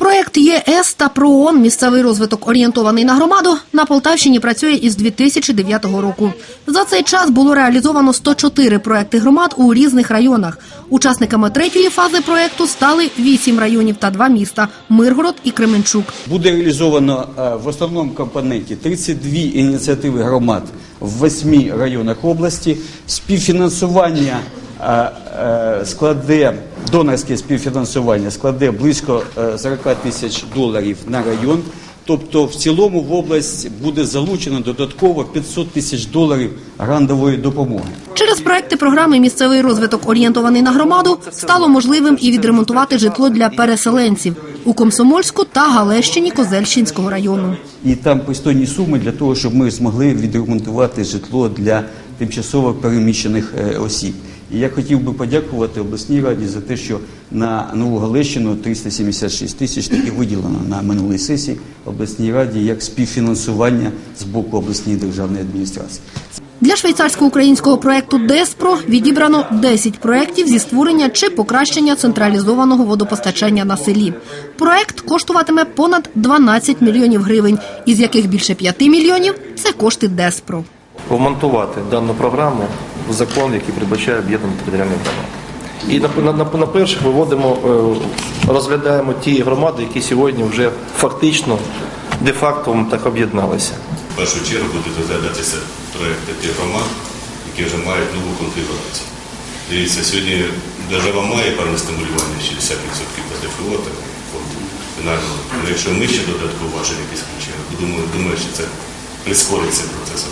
Проект ЄС та ПРООН «Місцевий розвиток орієнтований на громаду» на Полтавщині працює із 2009 року. За цей час було реалізовано 104 проекти громад у різних районах. Учасниками третьої фази проекту стали 8 районів та 2 міста – Миргород і Кременчук. Буде реалізовано е, в основному компоненті 32 ініціативи громад в 8 районах області. Співфінансування е, е, складе, донорське співфінансування складе близько е, 40 тисяч доларів на район. Тобто в цілому в область буде залучено додатково 500 тисяч доларів грантової допомоги. Через проекти програми «Місцевий розвиток орієнтований на громаду» стало можливим і відремонтувати житло для переселенців у Комсомольську та Галещині Козельщинського району. І там постійні суми для того, щоб ми змогли відремонтувати житло для тимчасово переміщених е, осіб. І я хотів би подякувати обласній раді за те, що на Нову Галещину 376 тисяч таки виділено на минулій сесії обласній раді як співфінансування з боку обласної державної адміністрації. Для швейцарсько-українського проекту «Деспро» відібрано 10 проєктів зі створення чи покращення централізованого водопостачання на селі. Проект коштуватиме понад 12 мільйонів гривень, із яких більше 5 мільйонів – це кошти «Деспро». вмонтувати дану програму закон, який передбачає об'єднані територіальні громади. І на, на, на, перших виводимо, е, розглядаємо ті громади, які сьогодні вже фактично де-факто так об'єдналися. В першу чергу будуть розглядатися проекти тих громад, які вже мають нову конфігурацію. Дивіться, сьогодні держава має певне стимулювання 60% ПДФО, так, фонду фінального. Але якщо ми ще додатково важимо якісь ключі, думаю, думаю, що це прискорить цей процес.